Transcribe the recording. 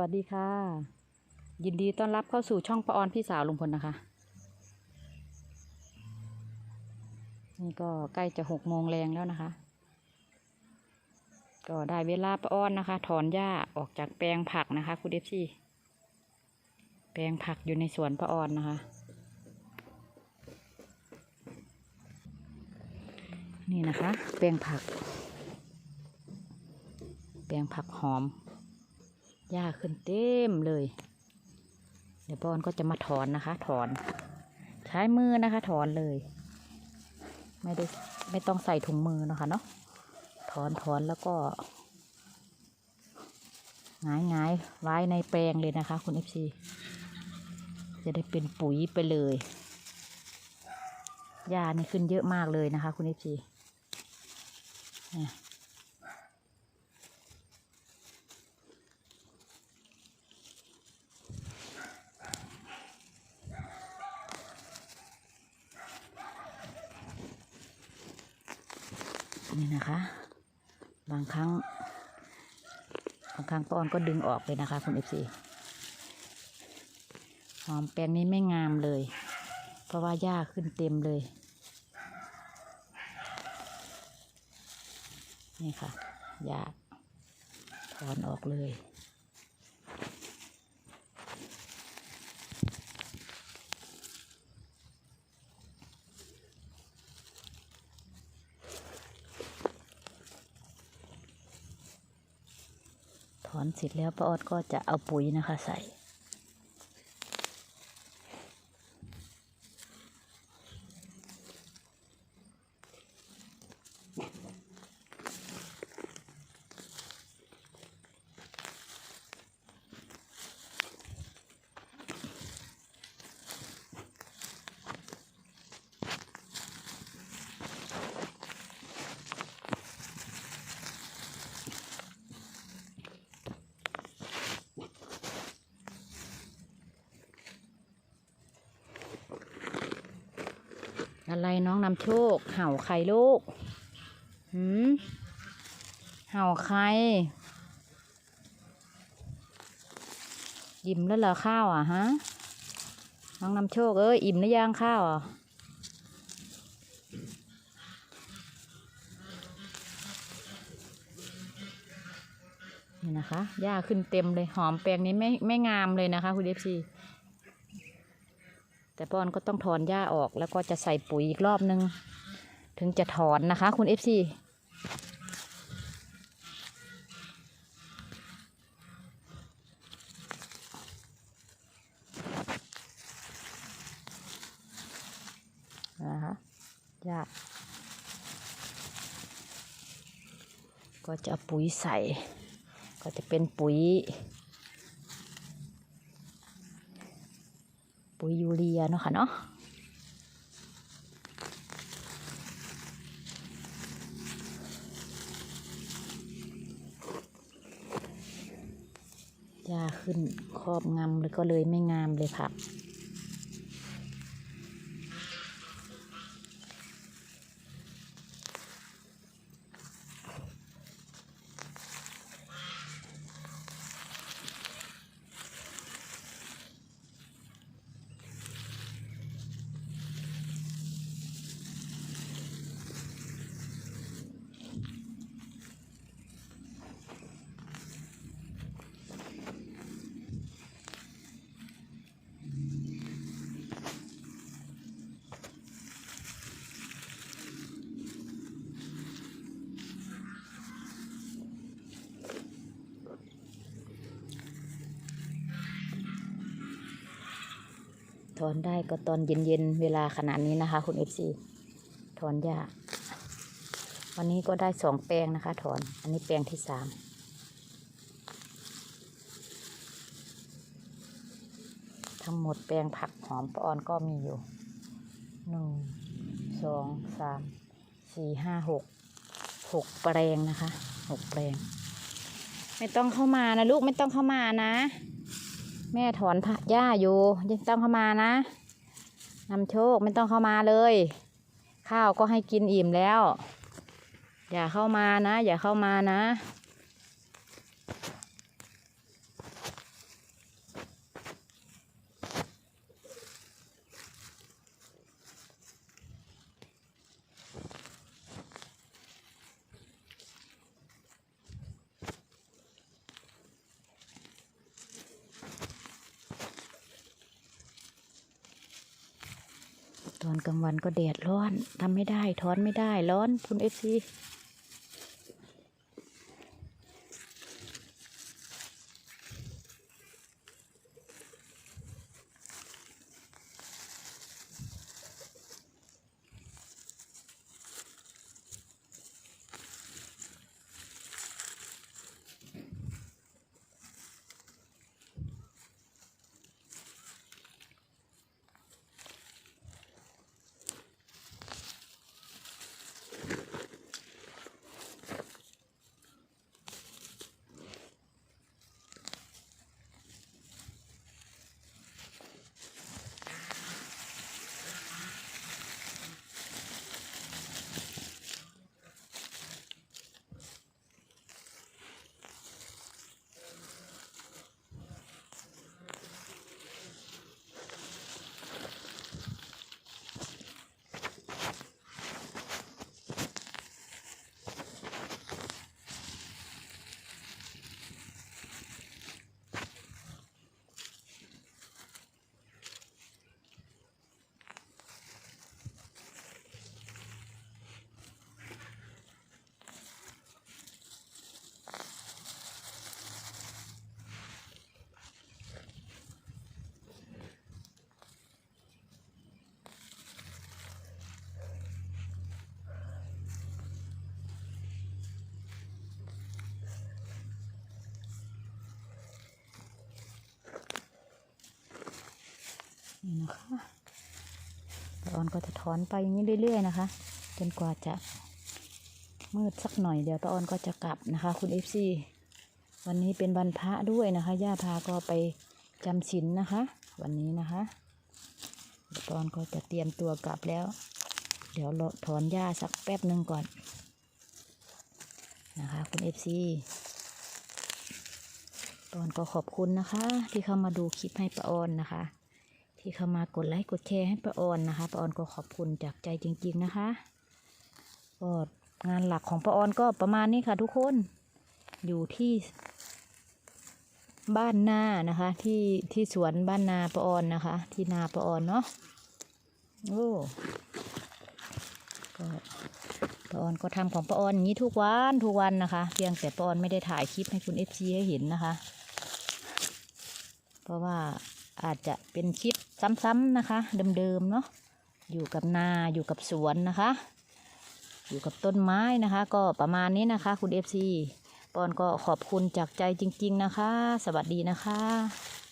วัสดีค่ะ ยินดีต้อนรับเข้าสู่ช่องปะออนพี่สาวลุงพลนะคะ นี่ก็ใกล้จะหกโมงแรงแล้วนะคะ ก็ได้เวลาปะออนนะคะ ถอนหญ้าออกจากแปลงผักนะคะคุณเดฟซี่แปลงผักอยู่ในสวนปะออนนะคะ นี่นะคะ แปลงผัก แปลงผักหอม หญ้าขึ้นเต็มเลย เดี๋ยวปอนก็จะมาถอนนะคะ ถอน ใช้มือนะคะ ถอนเลย ไม่ได้ไม่ต้องใส่ถุงมือเนาะคะเนาะถอนถอนแล้วก็งายงายไว้ในแปลงเลยนะคะ คุณเอฟซีจะได้เป็นปุ๋ยไปเลยหญ้านี่ขึ้นเยอะมากเลยนะคะ คุณเอฟซีเนี่ย นี่นะคะ บางครั้ง บางครั้งป้ออนก็ดึงออกเลยนะคะ คุณเอฟซีหอมแปลงนี้ไม่งามเลย เพราะว่าหญ้าขึ้นเต็มเลย นี่ค่ะหญ้าถอนออกเลย ถอนเสร็จแล้วป้าออดก็จะเอาปุ๋ยนะคะ ใส่ อะไรน้องนำโชค เห่าใครลูกหืมเห่าใครอิ่มแล้วเหรอข้าวอะฮะ น้องนำโชคเอ้ยอิ่มหรือยังข้าวอะนี่นะคะหญ้าขึ้นเต็มเลยหอมแปลงนี้ไม่ไม่งามเลยนะคะคุณเอฟซี แต่ป้อนก็ต้องถอนหญ้าออก แล้วก็จะใส่ปุ๋ยอีกรอบนึง ถึงจะถอนนะคะ คุณเอฟซีนะคะหญ้าก็จะปุ๋ยใส่ ก็จะเป็นปุ๋ย ปุ๋ยยูเรียเนาะค่ะเนาะยาขึ้นครอบงำแล้วก็เลยไม่งามเลยค่ะ ถอนได้ก็ตอนเย็นๆเวลาขนาดนี้นะคะ คุณเอฟซีถอนหญ้าวันนี้ก็ได้สองแปลงนะคะ ถอนอันนี้แปลงที่สามทั้งหมดแปลงผักหอมปออนก็มีอยู่หนึ่งสองสามสี่ห้าหกหกแปลงนะคะหกแปลง ไม่ต้องเข้ามานะลูกไม่ต้องเข้ามานะ แม่ถอนผักหญ้าอยู่ยังต้องเข้ามานะนำโชคไม่ต้องเข้ามาเลย ข้าวก็ให้กินอิ่มแล้ว อย่าเข้ามานะ อย่าเข้ามานะ ตอนกลางวันก็แดดร้อนทำไม่ได้ถอนไม่ได้ร้อนคุณเอฟซี นี่นะคะตาออนก็จะถอนไปอย่างนี้เรื่อย ๆ นะคะ จนกว่าจะมืดสักหน่อยเดี๋ยวตาออนก็จะกลับนะคะ คุณเอฟซีวันนี้เป็นวันพระด้วยนะคะย่าพาก็ไปจำศีลนะคะ วันนี้นะคะตออนก็จะเตรียมตัวกลับแล้ว เดี๋ยวเราถอนหญ้าสักแป๊บหนึ่งก่อนนะคะ คุณเอฟซีตอนก็ขอบคุณนะคะ ที่เข้ามาดูคลิปให้ป้าออนนะคะ ที่เข้ามากดไลค์กดแชร์ให้ป้าออนนะคะป้าออนก็ขอบคุณจากใจจริง ๆนะคะก็งานหลักของป้าออนก็ประมาณนี้ค่ะทุกคนอยู่ที่บ้านนานะคะ ที่ที่สวนบ้านนาป้าออนนะคะ ที่นาป้าออนเนาะโอ้ก็ป้าออนก็ทำของป้าออนอย่างนี้ทุกวันทุกวันนะคะ เพียงแต่ป้าออนไม่ได้ถ่ายคลิปให้คุณเอฟซีให้เห็นนะคะ เพราะว่า อาจจะเป็นคลิปซ้ำๆนะคะ เดิมๆเนาะอยู่กับนาอยู่กับสวนนะคะ อยู่กับต้นไม้นะคะ ก็ประมาณนี้นะคะ คุณเอฟซีปอนก็ขอบคุณจากใจจริง ๆนะคะ สวัสดีนะคะ